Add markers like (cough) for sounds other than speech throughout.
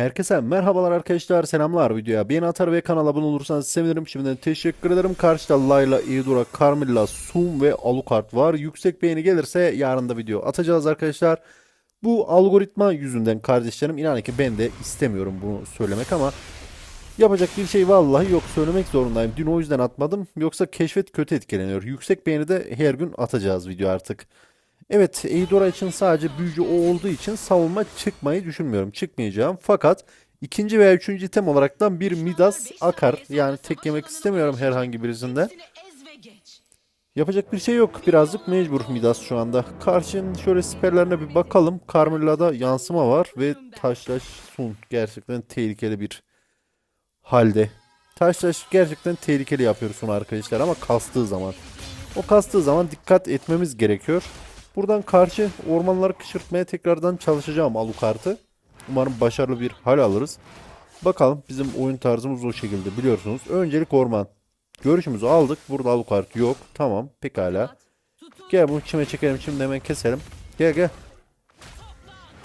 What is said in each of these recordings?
Herkese merhabalar arkadaşlar selamlar videoya. Beğeni atar ve kanala abone olursanız sevinirim. Şimdiden teşekkür ederim. Karşıda Layla, Eudora, Carmilla, Sum ve Alucard var. Yüksek beğeni gelirse yarın da video atacağız arkadaşlar. Bu algoritma yüzünden kardeşlerim inanın ki ben de istemiyorum bunu söylemek ama yapacak bir şey vallahi yok. Söylemek zorundayım. Dün o yüzden atmadım. Yoksa keşfet kötü etkileniyor. Yüksek beğeni de her gün atacağız video artık Evet, Eudora için sadece büyücü o olduğu için savunma çıkmayı düşünmüyorum. Çıkmayacağım. Fakat ikinci veya üçüncü item olaraktan bir Midas akar. Yani tek yemek istemiyorum herhangi birisinden. Yapacak bir şey yok. Birazcık mecbur Midas şu anda. Karşın şöyle siperlerine bir bakalım. Carmilla'da yansıma var ve Taşlaş Sun gerçekten tehlikeli bir halde. Taşlaş gerçekten tehlikeli yapıyor Sun arkadaşlar ama kastığı zaman. O kastığı zaman dikkat etmemiz gerekiyor. Buradan karşı ormanları kışırtmaya tekrardan çalışacağım Alucard'ı. Umarım başarılı bir hal alırız. Bakalım bizim oyun tarzımız o şekilde biliyorsunuz. Öncelik orman. Görüşümüzü aldık. Burada Alucard yok. Tamam pekala. Gel bunu çime çekelim. Şimdi hemen keselim. Gel gel.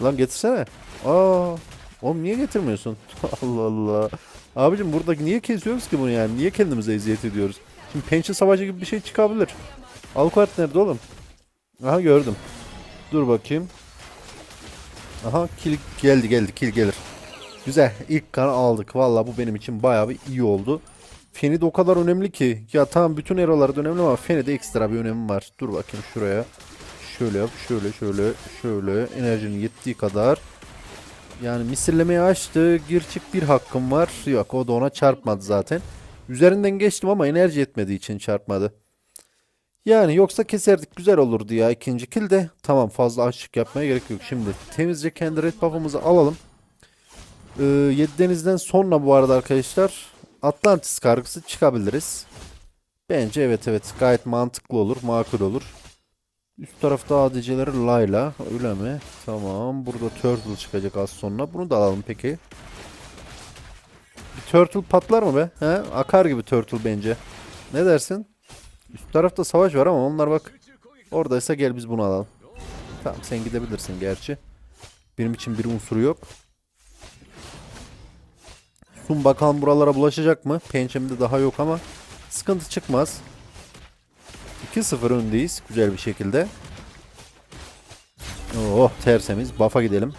Lan getirsene. Aa, oğlum niye getirmiyorsun? (laughs) Allah Allah. Abicim burada niye kesiyoruz ki bunu yani? Niye kendimize eziyet ediyoruz? Şimdi pençe savaşı gibi bir şey çıkabilir. Alucard nerede oğlum? Aha gördüm. Dur bakayım. Aha kill geldi geldi kill gelir. Güzel ilk kanı aldık. Valla bu benim için bayağı bir iyi oldu. Feni de o kadar önemli ki. Ya tamam bütün eralar önemli ama Feni de ekstra bir önemi var. Dur bakayım şuraya. Şöyle yap şöyle şöyle şöyle enerjinin yettiği kadar. Yani misillemeye açtı. Gir çık bir hakkım var. Yok o da ona çarpmadı zaten. Üzerinden geçtim ama enerji yetmediği için çarpmadı. Yani yoksa keserdik güzel olurdu ya ikinci kill de. Tamam fazla açık yapmaya gerek yok. Şimdi temizce kendi red buff'ımızı alalım. Ee, Yedi denizden sonra bu arada arkadaşlar Atlantis kargısı çıkabiliriz. Bence evet evet gayet mantıklı olur makul olur. Üst tarafta ADC'leri Layla öyle mi? Tamam burada Turtle çıkacak az sonra. Bunu da alalım peki. Bir Turtle patlar mı be? He? Akar gibi Turtle bence. Ne dersin? Üst tarafta savaş var ama onlar bak oradaysa gel biz bunu alalım. Tamam sen gidebilirsin gerçi. Benim için bir unsuru yok. Sun bakalım buralara bulaşacak mı? Pençemde daha yok ama sıkıntı çıkmaz. 2-0 öndeyiz güzel bir şekilde. Oh tersemiz. Buff'a gidelim.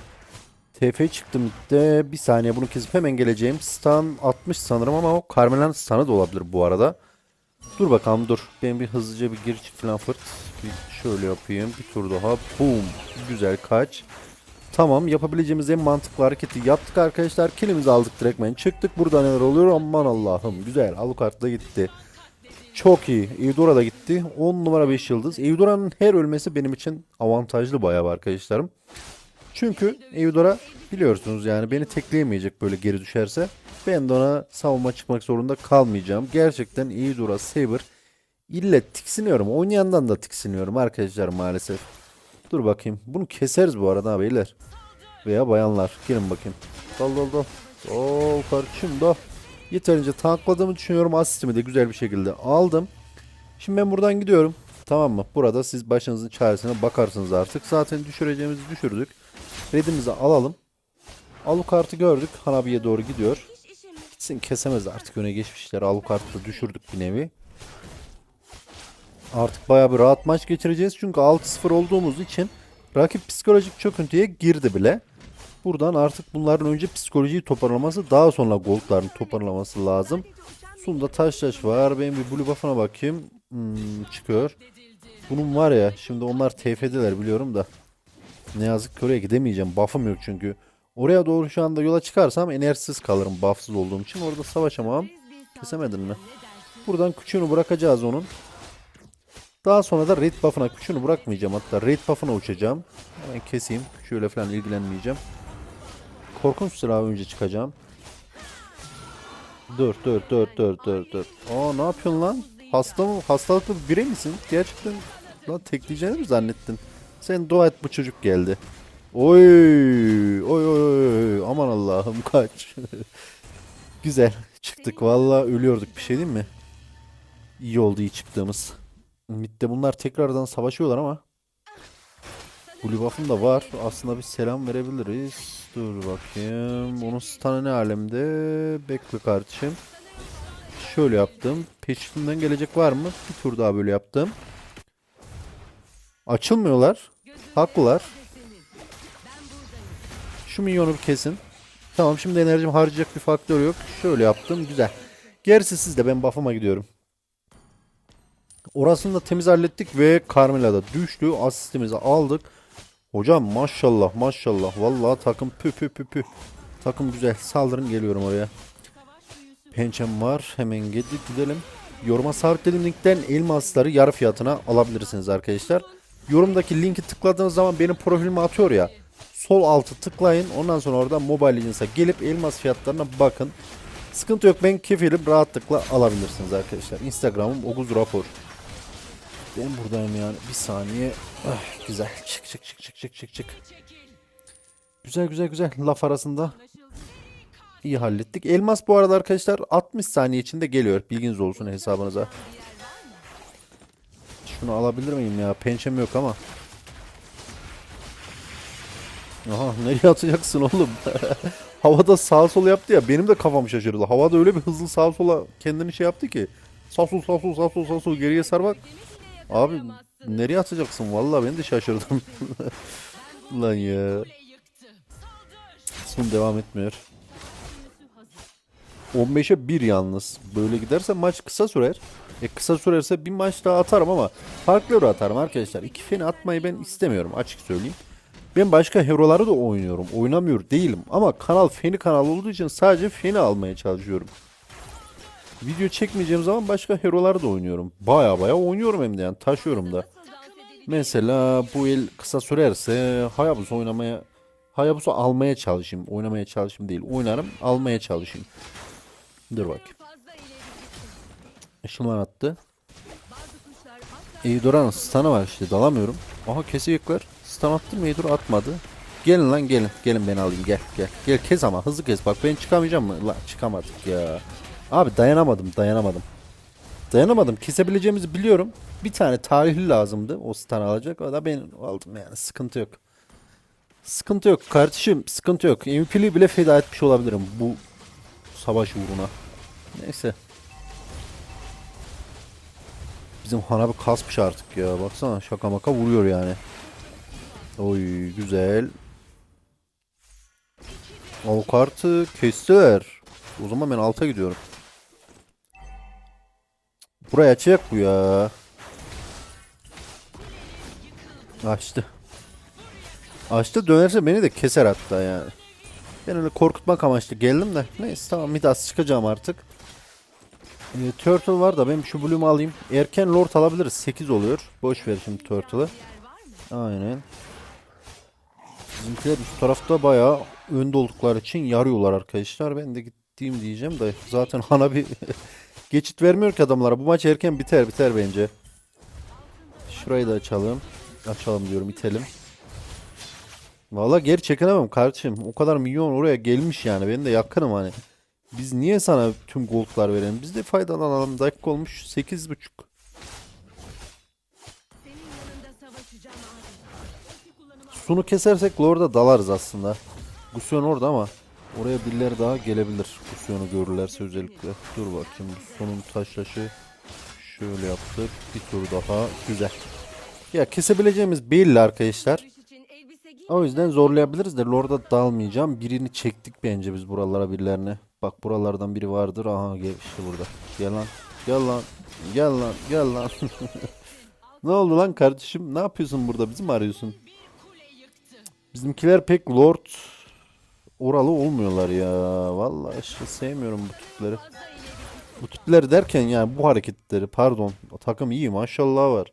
TF çıktım de bir saniye bunu kesip hemen geleceğim. Stun 60 sanırım ama o Carmelan stun'ı da olabilir bu arada. Dur bakalım dur. Ben bir hızlıca bir gir çık falan fırt. Bir şöyle yapayım. Bir tur daha. Boom. Güzel kaç. Tamam yapabileceğimiz en mantıklı hareketi yaptık arkadaşlar. Kilimizi aldık direktmen. Çıktık burada neler oluyor aman Allah'ım. Güzel. Alucard da gitti. Çok iyi. Eudora da gitti. 10 numara 5 yıldız. Eudora'nın her ölmesi benim için avantajlı bayağı arkadaşlarım. Çünkü Eudora biliyorsunuz yani beni tekleyemeyecek böyle geri düşerse. Ben de ona savunma çıkmak zorunda kalmayacağım. Gerçekten Eudora Saber ille tiksiniyorum. Oynayandan da tiksiniyorum arkadaşlar maalesef. Dur bakayım. Bunu keseriz bu arada beyler. Veya bayanlar. Gelin bakayım. Dal dal dal. Oo kardeşim da. Yeterince tankladığımı düşünüyorum. Asistimi de güzel bir şekilde aldım. Şimdi ben buradan gidiyorum. Tamam mı? Burada siz başınızın çaresine bakarsınız artık. Zaten düşüreceğimizi düşürdük. Redimizi alalım. Alucard'ı gördük. Hanabi'ye doğru gidiyor. Gitsin kesemez artık öne geçmişler. Alucard'ı düşürdük bir nevi. Artık bayağı bir rahat maç geçireceğiz. Çünkü 6-0 olduğumuz için rakip psikolojik çöküntüye girdi bile. Buradan artık bunların önce psikolojiyi toparlaması daha sonra goldlarını toparlaması lazım. Sunda taş taş var. Benim bir blue buff'ına bakayım. Hmm, çıkıyor. Bunun var ya şimdi onlar TF'deler biliyorum da. Ne yazık ki oraya gidemeyeceğim. Buff'ım yok çünkü. Oraya doğru şu anda yola çıkarsam enerjisiz kalırım buff'sız olduğum için. Orada savaşamam. Kesemedin mi? Buradan küçüğünü bırakacağız onun. Daha sonra da red buff'ına küçüğünü bırakmayacağım. Hatta red buff'ına uçacağım. Hemen keseyim. Şöyle falan ilgilenmeyeceğim. Korkunç silahı önce çıkacağım. Dur dur dur dur dur dur. Aa ne yapıyorsun lan? Hasta mı? Hastalıklı bir birey misin? Gerçekten lan tekleyeceğini mi zannettin? Sen dua et bu çocuk geldi. Oy oy oy oy aman Allah'ım kaç. (laughs) Güzel çıktık vallahi ölüyorduk bir şey değil mi? İyi oldu iyi çıktığımız. Mid'de bunlar tekrardan savaşıyorlar ama. Blue buff'ım da var. Aslında bir selam verebiliriz. Dur bakayım. Onun stun'ı ne alemde? Bekle kardeşim. Şöyle yaptım. Peşinden gelecek var mı? Bir tur daha böyle yaptım. Açılmıyorlar. Haklılar. Şu minyonu bir kesin. Tamam şimdi enerjim harcayacak bir faktör yok. Şöyle yaptım. Güzel. Gerisi sizde. Ben buff'ıma gidiyorum. Orasını da temiz hallettik ve Carmela da düştü. Asistimizi aldık. Hocam maşallah maşallah. Vallahi takım pü pü pü pü. Takım güzel. Saldırın geliyorum oraya. Pençem var. Hemen gidip gidelim. Yoruma sabitlediğim linkten elmasları yarı fiyatına alabilirsiniz arkadaşlar. Yorumdaki linki tıkladığınız zaman benim profilime atıyor ya. Sol altı tıklayın. Ondan sonra orada Mobile Legends'a gelip elmas fiyatlarına bakın. Sıkıntı yok. Ben kefilim. Rahatlıkla alabilirsiniz arkadaşlar. Instagram'ım Oguz Rapor. Ben buradayım yani. Bir saniye. Ah, güzel. Çık çık çık çık çık çık çık. Güzel güzel güzel. Laf arasında iyi hallettik. Elmas bu arada arkadaşlar 60 saniye içinde geliyor. Bilginiz olsun hesabınıza. Şunu alabilir miyim ya? Pençem yok ama. Aha nereye atacaksın oğlum? (laughs) Havada sağ sol yaptı ya. Benim de kafam şaşırdı. Havada öyle bir hızlı sağ sola kendini şey yaptı ki. Sağ sol sağ sol sağ sol sağ sol geriye sar bak. Abi nereye atacaksın? Vallahi ben de şaşırdım. (laughs) Lan ya. Son devam etmiyor. 15'e 1 yalnız. Böyle giderse maç kısa sürer. E kısa sürerse bir maç daha atarım ama farklı atarım arkadaşlar. İki feni atmayı ben istemiyorum açık söyleyeyim. Ben başka hero'ları da oynuyorum. Oynamıyor değilim. Ama kanal feni kanal olduğu için sadece feni almaya çalışıyorum. Video çekmeyeceğim zaman başka hero'ları da oynuyorum. Baya baya oynuyorum hem de yani taşıyorum da. Mesela bu el kısa sürerse Hayabusa oynamaya Hayabusa almaya çalışayım. Oynamaya çalışayım değil. Oynarım almaya çalışayım. Dur bakayım. Işınlar attı. Eidora'nın stun'ı var işte dalamıyorum. Aha kesecekler. Stun attı mı Eidor atmadı. Gelin lan gelin. Gelin beni alayım gel gel. Gel kes ama hızlı kes bak ben çıkamayacağım mı? Lan çıkamadık ya. Abi dayanamadım dayanamadım. Dayanamadım. Kesebileceğimizi biliyorum. Bir tane tarihli lazımdı. O stun alacak. O da ben aldım yani. Sıkıntı yok. Sıkıntı yok kardeşim. Sıkıntı yok. MVP'liği bile feda etmiş olabilirim bu savaş uğruna. Neyse. Bizim Hanabi kasmış artık ya. Baksana şaka maka vuruyor yani. Oy güzel. O kartı kestiler. O zaman ben alta gidiyorum. Buraya açacak bu ya. Açtı. Açtı dönerse beni de keser hatta yani. Ben öyle korkutmak amaçlı geldim de. Neyse tamam Midas çıkacağım artık. Ee, Turtle var da ben şu Bloom'u alayım. Erken Lord alabiliriz. 8 oluyor. Boş ver şimdi Turtle'ı. Aynen. Bizimkiler üst tarafta bayağı önde oldukları için yarıyorlar arkadaşlar. Ben de gittiğim diyeceğim de zaten (laughs) hana bir geçit vermiyor ki adamlara. Bu maç erken biter biter bence. Şurayı da açalım. Açalım diyorum itelim. Valla geri çekinemem kardeşim. O kadar milyon oraya gelmiş yani. Ben de yakınım hani. Biz niye sana tüm goldlar verelim? Biz de faydalanalım. Dakika olmuş 8.5. Sunu kesersek Lord'a dalarız aslında. Gusyon orada ama oraya birileri daha gelebilir. Gusyon'u görürlerse özellikle. Dur bakayım. Sonun taşlaşı şöyle yaptık. Bir tur daha. Güzel. Ya kesebileceğimiz belli arkadaşlar. O yüzden zorlayabiliriz de Lord'a dalmayacağım. Birini çektik bence biz buralara birilerine. Bak buralardan biri vardır. Aha gel işte burada. Gel lan. Gel lan. Gel lan. Gel lan. (laughs) ne oldu lan kardeşim? Ne yapıyorsun burada? Bizi mi arıyorsun? Bizimkiler pek Lord oralı olmuyorlar ya. Vallahi işte sevmiyorum bu tipleri. Bu tipleri derken yani bu hareketleri pardon. Takım iyi maşallah var.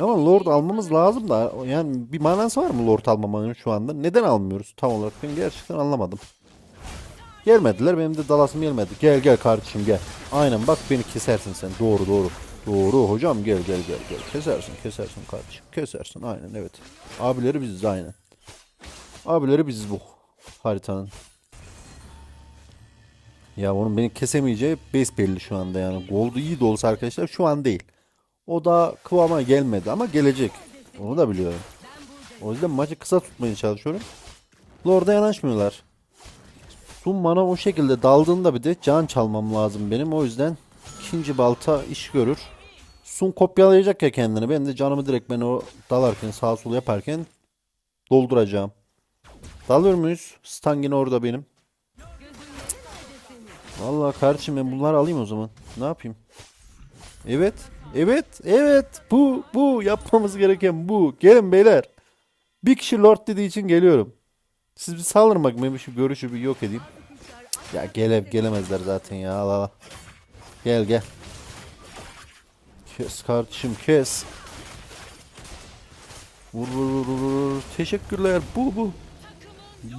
Ama Lord almamız lazım da yani bir manası var mı Lord almamanın şu anda? Neden almıyoruz tam olarak ben gerçekten anlamadım. Gelmediler benim de dalasım gelmedi. Gel gel kardeşim gel. Aynen bak beni kesersin sen doğru doğru. Doğru hocam gel gel gel gel. Kesersin kesersin kardeşim. Kesersin aynen evet. Abileri biziz aynen. Abileri biziz bu haritanın. Ya onun beni kesemeyeceği base belli şu anda yani. Gold iyi de olsa arkadaşlar şu an değil. O da kıvama gelmedi ama gelecek. Onu da biliyorum. O yüzden maçı kısa tutmaya çalışıyorum. Lord'a yanaşmıyorlar. Sun bana o şekilde daldığında bir de can çalmam lazım benim. O yüzden ikinci balta iş görür. Sun kopyalayacak ya kendini. Ben de canımı direkt ben o dalarken sağ sol yaparken dolduracağım. Dalıyor muyuz? Stangin orada benim. Vallahi kardeşim ben bunları alayım o zaman. Ne yapayım? Evet. Evet. Evet. Bu. Bu. Yapmamız gereken bu. Gelin beyler. Bir kişi Lord dediği için geliyorum. Siz bir saldırın bak ben şu görüşü bir yok edeyim. Ya gele, gelemezler zaten ya. Al al. Gel gel. Kes kardeşim kes. Vur vur vur vur. Teşekkürler. Bu bu.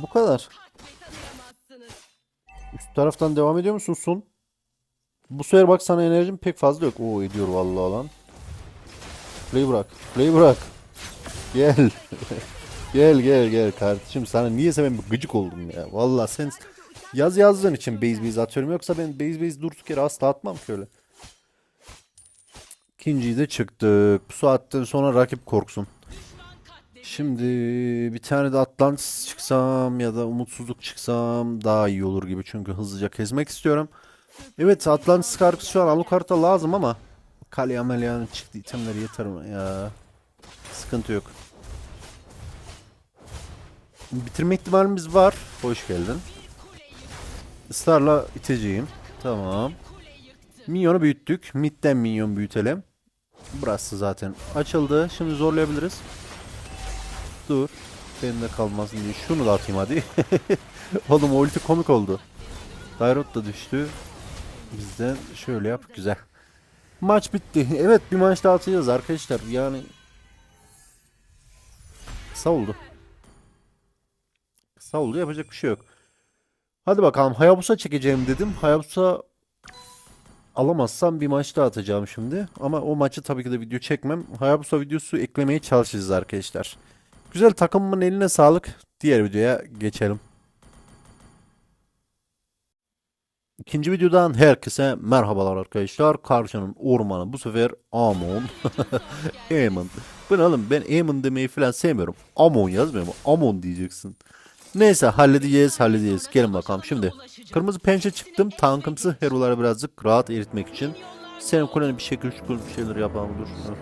Bu kadar. Üst taraftan devam ediyor musun Sun? Bu sefer bak sana enerjim pek fazla yok. Oo ediyor vallahi lan. Play bırak. Play bırak. Gel. (laughs) gel gel gel kardeşim sana niyeyse ben bir gıcık oldum ya. Vallahi sen yaz yazdığın için base base atıyorum. Yoksa ben base base durduk yere asla atmam şöyle. İkinciyi de çıktık. Bu saatten sonra rakip korksun. Şimdi bir tane de Atlantis çıksam ya da umutsuzluk çıksam daha iyi olur gibi. Çünkü hızlıca kesmek istiyorum. Evet Atlantis kargısı şu an Alucard'a lazım ama Kali Amelia'nın çıktı itemleri yeter ona ya. Sıkıntı yok. Bitirme ihtimalimiz var. Hoş geldin. Israrla iteceğim. Tamam. Minyonu büyüttük. Midden minyon büyütelim. Burası zaten açıldı. Şimdi zorlayabiliriz. Dur. Bende kalmasın diye. Şunu da atayım hadi. (laughs) Oğlum ulti komik oldu. Dairot da düştü. Bizden şöyle yap. Güzel. Maç bitti. (laughs) Evet bir maç daha atacağız arkadaşlar. Yani kısa oldu. Kısa oldu. Yapacak bir şey yok. Hadi bakalım. Hayabusa çekeceğim dedim. Hayabusa alamazsam bir maç daha atacağım şimdi. Ama o maçı tabii ki de video çekmem. Hayabusa videosu eklemeye çalışacağız arkadaşlar. Güzel takımımın eline sağlık. Diğer videoya geçelim. İkinci videodan herkese merhabalar arkadaşlar. Karşının ormanı bu sefer Amon. (laughs) Amon. Bu ne oğlum ben Amon demeyi falan sevmiyorum. Amon yazmıyorum. Amon diyeceksin. Neyse halledeceğiz halledeceğiz. Gelin bakalım şimdi. Kırmızı pençe çıktım. Tankımsı heroları birazcık rahat eritmek için. Senin kuleni bir şekil şükür bir şeyler yapalım dur.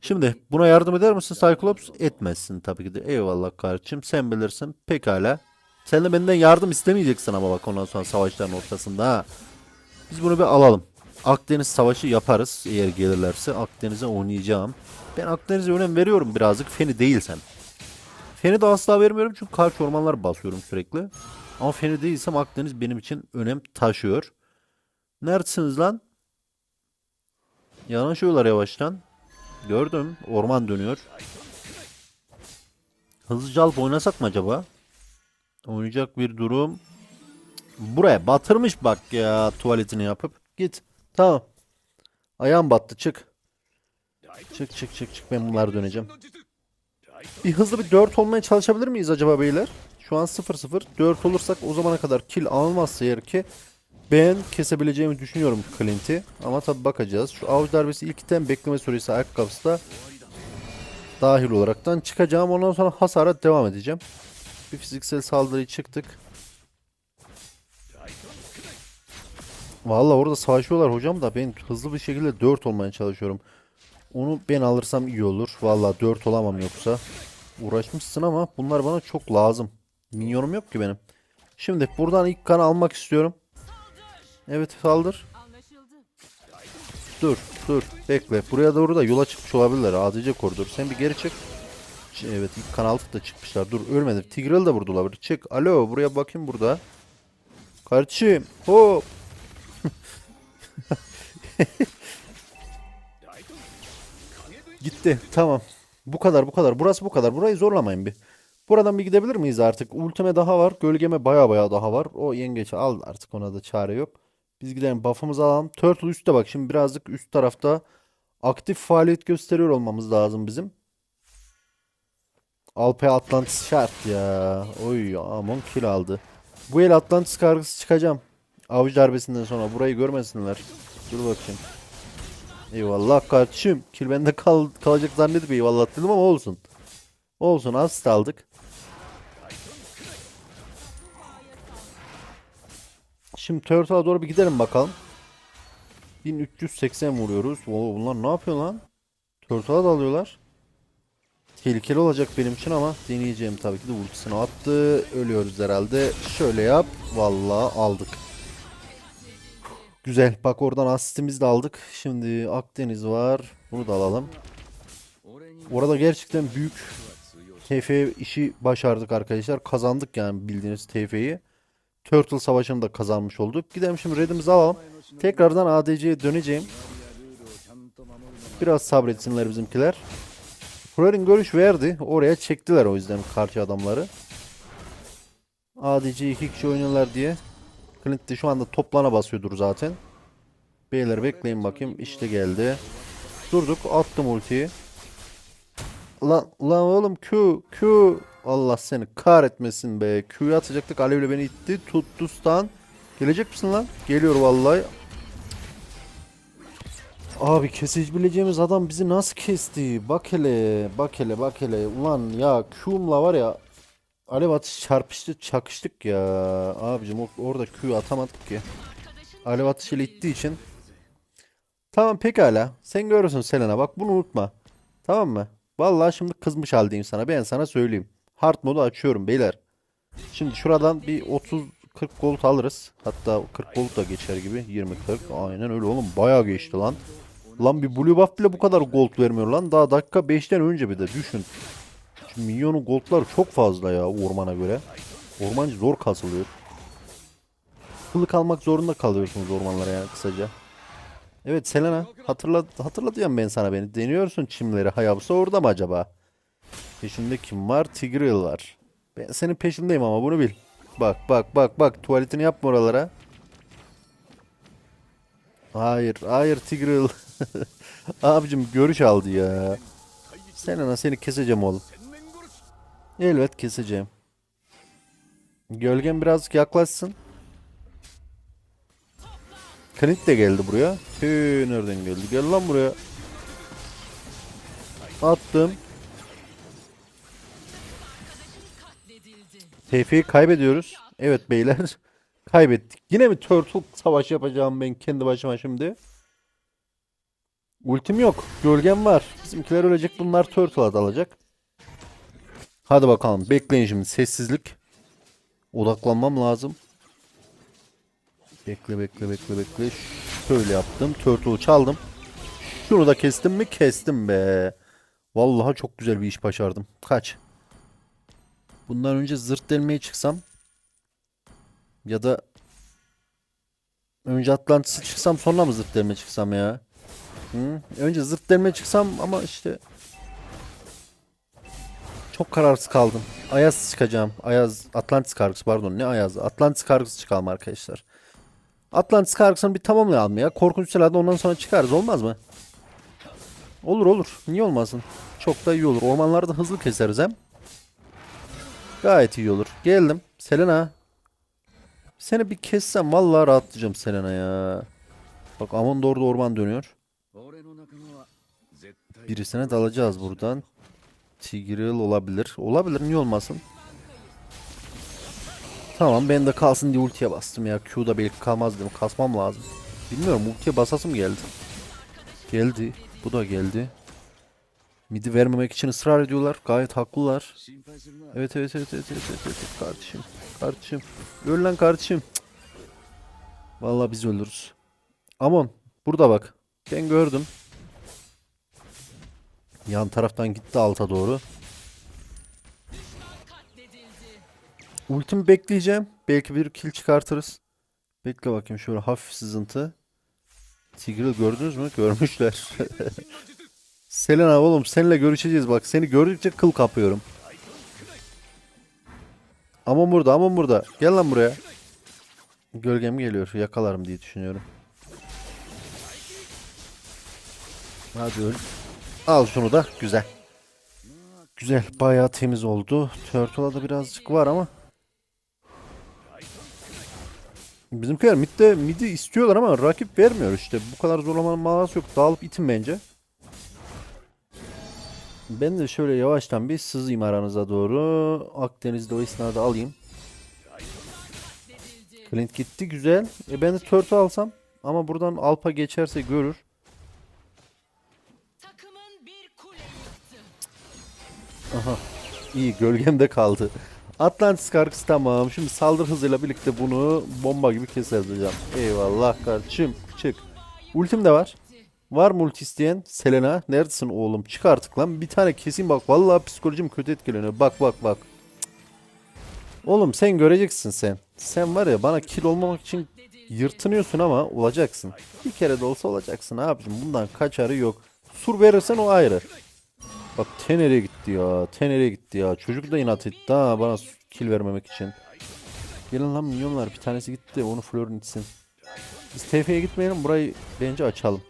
Şimdi buna yardım eder misin Cyclops? Etmezsin tabii ki de. Eyvallah kardeşim sen bilirsin. Pekala. Sen de benden yardım istemeyeceksin ama bak ondan sonra savaşların ortasında ha. Biz bunu bir alalım. Akdeniz savaşı yaparız eğer gelirlerse. Akdeniz'e oynayacağım. Ben Akdeniz'e önem veriyorum birazcık. Feni değilsem. Feni de asla vermiyorum çünkü karşı ormanlar basıyorum sürekli. Ama Feni değilsem Akdeniz benim için önem taşıyor. Neredesiniz lan? Yanaşıyorlar yavaştan. Gördüm. Orman dönüyor. Hızlıca alıp oynasak mı acaba? Oynayacak bir durum. Buraya batırmış bak ya tuvaletini yapıp. Git. Tamam. Ayağım battı çık. Çık çık çık çık ben bunları döneceğim. Bir hızlı bir 4 olmaya çalışabilir miyiz acaba beyler? Şu an 0-0. 4 olursak o zamana kadar kill almazsa eğer ki ben kesebileceğimi düşünüyorum Clint'i. Ama tabi bakacağız. Şu avcı darbesi ilk item bekleme süresi ayakkabısı da dahil olaraktan çıkacağım. Ondan sonra hasara devam edeceğim. Bir fiziksel saldırı çıktık. Vallahi orada savaşıyorlar hocam da ben hızlı bir şekilde 4 olmaya çalışıyorum. Onu ben alırsam iyi olur. Vallahi 4 olamam yoksa. Uğraşmışsın ama bunlar bana çok lazım. Minyonum yok ki benim. Şimdi buradan ilk kan almak istiyorum. Evet saldır. Dur dur bekle. Buraya doğru da yola çıkmış olabilirler. ADC koridor. Sen bir geri çık. Evet ilk kan altı da çıkmışlar. Dur ölmedi. Tigreal da burada. Çık. Alo buraya bakayım burada. Kardeşim. Hop. (laughs) Gitti. Tamam. Bu kadar bu kadar. Burası bu kadar. Burayı zorlamayın bir. Buradan bir gidebilir miyiz artık? Ultime daha var. Gölgeme baya baya daha var. O yengeç al artık ona da çare yok. Biz gidelim buff'ımızı alalım. Turtle üstte bak. Şimdi birazcık üst tarafta aktif faaliyet gösteriyor olmamız lazım bizim. Alpe Atlantis şart ya. Oy Amon kill aldı. Bu el Atlantis kargısı çıkacağım. Avcı darbesinden sonra burayı görmesinler. Dur bakayım. Eyvallah kardeşim. Kill bende kal kalacak zannedip eyvallah dedim ama olsun. Olsun asist aldık. Şimdi Turtle'a doğru bir gidelim bakalım. 1380 vuruyoruz. Oo, bunlar ne yapıyor lan? Turtle'a dalıyorlar. Tehlikeli olacak benim için ama deneyeceğim tabii ki de ultisini attı. Ölüyoruz herhalde. Şöyle yap. Vallahi aldık. Güzel. Bak oradan asistimizi de aldık. Şimdi Akdeniz var. Bunu da alalım. Orada gerçekten büyük TF işi başardık arkadaşlar. Kazandık yani bildiğiniz TF'yi. Turtle savaşını da kazanmış olduk. Gidelim şimdi redimizi alalım. Tekrardan ADC'ye döneceğim. Biraz sabretsinler bizimkiler. Fury'nin görüş verdi. Oraya çektiler o yüzden karşı adamları. ADC iki kişi oynuyorlar diye. Clint de şu anda toplana basıyordur zaten. Beyler bekleyin bakayım. İşte geldi. Durduk. Attım ultiyi. Lan, lan oğlum Q Q Allah seni kahretmesin be. Q'yu atacaktık. Alevle beni itti. Tuttu stun. Gelecek misin lan? Geliyor vallahi. Abi kesebileceğimiz adam bizi nasıl kesti? Bak hele, bak hele, bak hele. Ulan ya Q'umla var ya Alev atış çarpıştı, çakıştık ya. Abicim orada Q atamadık ki. Alev atışıyla ittiği için. Tamam pekala. Sen görürsün Selena bak bunu unutma. Tamam mı? Vallahi şimdi kızmış haldeyim sana. Ben sana söyleyeyim. Hard modu açıyorum beyler. Şimdi şuradan bir 30 40 gold alırız. Hatta 40 gold da geçer gibi. 20 40. Aynen öyle oğlum. Bayağı geçti lan. Lan bir blue buff bile bu kadar gold vermiyor lan. Daha dakika 5'ten önce bir de düşün. Şimdi minyonun goldları çok fazla ya ormana göre. Ormancı zor kasılıyor. Kılık almak zorunda kalıyorsunuz ormanlara yani kısaca. Evet Selena hatırla hatırlatıyorum ben sana beni. Deniyorsun çimleri Hayabusa orada mı acaba? Peşinde kim var? Tigreal var. Ben senin peşindeyim ama bunu bil. Bak bak bak bak tuvaletini yapma oralara. Hayır hayır Tigreal. (laughs) Abicim görüş aldı ya. Selena seni keseceğim oğlum. Elbet keseceğim. Gölgen birazcık yaklaşsın. Clint de geldi buraya. Tüh nereden geldi? Gel lan buraya. Attım. TF'yi kaybediyoruz. Evet beyler. (laughs) Kaybettik. Yine mi Turtle savaş yapacağım ben kendi başıma şimdi? Ultim yok. Gölgem var. Bizimkiler ölecek. Bunlar Turtle'a dalacak. Hadi bakalım. Bekleyin şimdi. Sessizlik. Odaklanmam lazım. Bekle bekle bekle bekle. Şöyle yaptım. Turtle'u çaldım. Şunu da kestim mi? Kestim be. Vallahi çok güzel bir iş başardım. Kaç? Bundan önce zırt delmeye çıksam ya da önce Atlantis'e çıksam sonra mı zırt delmeye çıksam ya? Hı? Önce zırt delmeye çıksam ama işte çok kararsız kaldım. Ayaz çıkacağım. Ayaz Atlantis kargısı pardon ne Ayaz? Atlantis kargısı çıkalım arkadaşlar. Atlantis kargısını bir tamamlayalım ya. Korkunç silahda ondan sonra çıkarız olmaz mı? Olur olur. Niye olmasın? Çok da iyi olur. Ormanlarda hızlı keseriz hem. Gayet iyi olur. Geldim. Selena. Seni bir kessem vallahi rahatlayacağım Selena ya. Bak Amon doğru orman dönüyor. Birisine dalacağız buradan. Tigreal olabilir. Olabilir niye olmasın? Tamam ben de kalsın diye ultiye bastım ya. Q'da belki kalmaz dedim. Kasmam lazım. Bilmiyorum ultiye basasım geldi. Geldi. Bu da geldi. Midi vermemek için ısrar ediyorlar. Gayet haklılar. Evet evet evet evet evet, evet, evet, kardeşim. Kardeşim. Öl lan kardeşim. Cık. Vallahi biz ölürüz. Amon burada bak. Ben gördüm. Yan taraftan gitti alta doğru. Ultimi bekleyeceğim. Belki bir kill çıkartırız. Bekle bakayım şöyle hafif sızıntı. Tigreal gördünüz mü? Görmüşler. (laughs) Selena oğlum seninle görüşeceğiz bak. Seni gördükçe kıl kapıyorum. Aman burada aman burada. Gel lan buraya. Gölgem geliyor. Yakalarım diye düşünüyorum. Hadi öl. Al şunu da. Güzel. Güzel. Bayağı temiz oldu. Turtle'a birazcık var ama. Bizimkiler midde midi istiyorlar ama rakip vermiyor işte. Bu kadar zorlamanın manası yok. Dağılıp itin bence. Ben de şöyle yavaştan bir sızayım aranıza doğru. Akdeniz'de o esnada alayım. Clint gitti güzel. E ben de Turtle alsam. Ama buradan Alpa geçerse görür. Aha. İyi gölgemde kaldı. Atlantis kargısı tamam. Şimdi saldırı hızıyla birlikte bunu bomba gibi keseceğim. Eyvallah kardeşim. Çık. Ultim de var. Var mı ulti isteyen? Selena neredesin oğlum? Çık artık lan. Bir tane keseyim bak. Vallahi psikolojim kötü etkileniyor. Bak bak bak. Oğlum sen göreceksin sen. Sen var ya bana kill olmamak için yırtınıyorsun ama olacaksın. Bir kere de olsa olacaksın abicim. Bundan kaçarı yok. Sur verirsen o ayrı. Bak Tener'e gitti ya. Tener'e gitti ya. Çocuk da inat etti ha bana kill vermemek için. Gelin lan milyonlar. Bir tanesi gitti. Onu Flor'un içsin. Biz TF'ye gitmeyelim. Burayı bence açalım.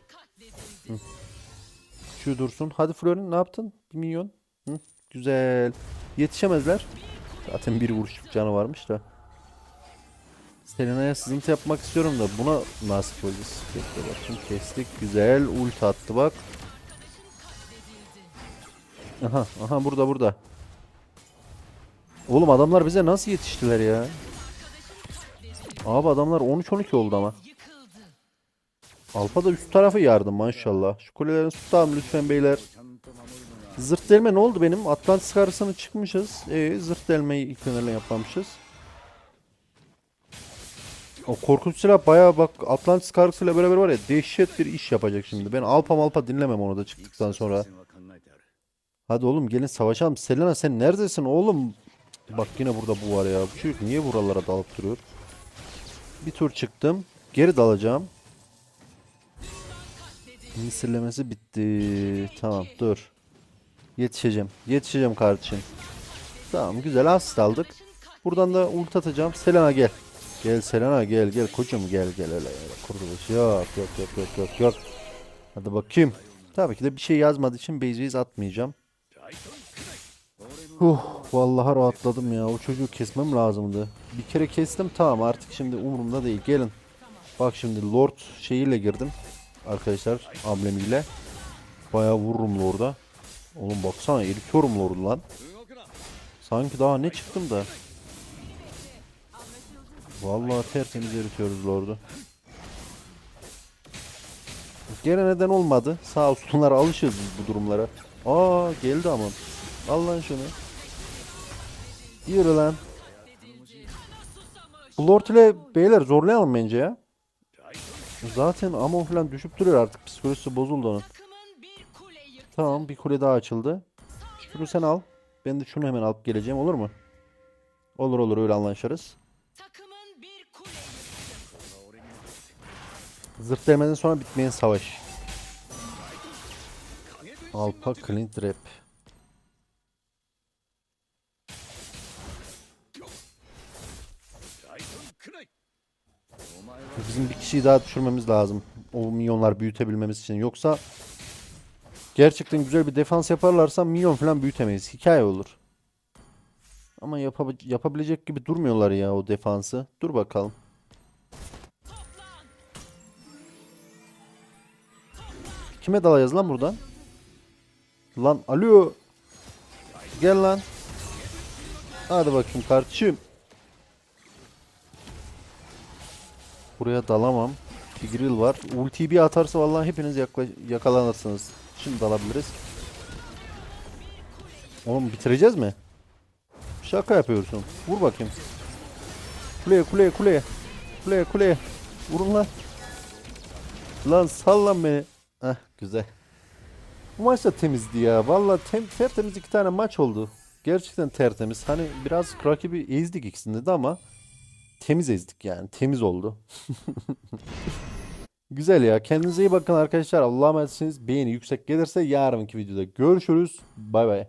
Şu dursun. Hadi Flor'un ne yaptın? Bir milyon. Hı. Güzel. Yetişemezler. Zaten bir vuruş canı varmış da. Selena'ya sızıntı yapmak istiyorum da buna nasip olacağız. Bekle bakayım kestik. Güzel. Ult attı bak. Aha, aha burada burada. Oğlum adamlar bize nasıl yetiştiler ya? Abi adamlar 13-12 oldu ama. Alfa da üst tarafı yardım maşallah. Şu kulelerin tutalım lütfen beyler. Zırt delme ne oldu benim? Atlantis karşısına çıkmışız. Ee, zırt delmeyi ilk öneriyle yapmamışız. O korkunç silah bayağı bak Atlantis karşısıyla beraber var ya dehşet bir iş yapacak şimdi. Ben alpa malpa dinlemem onu da çıktıktan sonra. Hadi oğlum gelin savaşalım. Selena sen neredesin oğlum? Bak yine burada bu var ya. Bu çocuk niye buralara dalıp duruyor? Bir tur çıktım. Geri dalacağım. Misirlemesi bitti. Tamam dur. Yetişeceğim. Yetişeceğim kardeşim. Tamam güzel asist aldık. Buradan da ult atacağım. Selena gel. Gel Selena gel gel koçum gel gel hele hele. Kurtuluş yok yok yok yok yok. Hadi bakayım. Tabii ki de bir şey yazmadığı için base'iz atmayacağım. Huh, vallahi rahatladım ya. O çocuğu kesmem lazımdı. Bir kere kestim tamam artık şimdi umurumda değil. Gelin. Bak şimdi Lord şeyiyle girdim. Arkadaşlar amblemiyle. Bayağı vururum Lord'a. Oğlum baksana eritiyorum Lord'u lan. Sanki daha ne çıktım da. Vallahi tertemiz eritiyoruz Lord'u. Gene neden olmadı? Sağ olsunlar alışırız biz bu durumlara. Aa geldi ama. Al lan şunu. Yürü lan. Lord ile beyler zorlayalım bence ya. Zaten Amon falan düşüp duruyor artık. Psikolojisi bozuldu onun. Tamam bir kule daha açıldı. Şunu sen al. Ben de şunu hemen alıp geleceğim olur mu? Olur olur öyle anlaşırız. Zırt demeden sonra bitmeyen savaş. Alpa Clint Rap. Bizim bir kişiyi daha düşürmemiz lazım. O milyonlar büyütebilmemiz için. Yoksa gerçekten güzel bir defans yaparlarsa milyon falan büyütemeyiz. Hikaye olur. Ama yapab- yapabilecek gibi durmuyorlar ya o defansı. Dur bakalım. Kime dalayız lan buradan? Lan alo. Gel lan. Hadi bakayım kardeşim. Buraya dalamam. Tigreal var. Ultiyi bir atarsa vallahi hepiniz yakalanırsınız. Şimdi dalabiliriz. Oğlum bitireceğiz mi? Şaka yapıyorsun. Vur bakayım. Kuleye kuleye kuleye. Kuleye kuleye. Vurun lan. Lan sal lan beni. Heh güzel. Bu maç da temizdi ya. Valla tem tertemiz iki tane maç oldu. Gerçekten tertemiz. Hani biraz rakibi ezdik ikisinde de ama temiz ezdik yani. Temiz oldu. (laughs) Güzel ya. Kendinize iyi bakın arkadaşlar. Allah'a emanetsiniz. Beğeni yüksek gelirse yarınki videoda görüşürüz. Bay bay.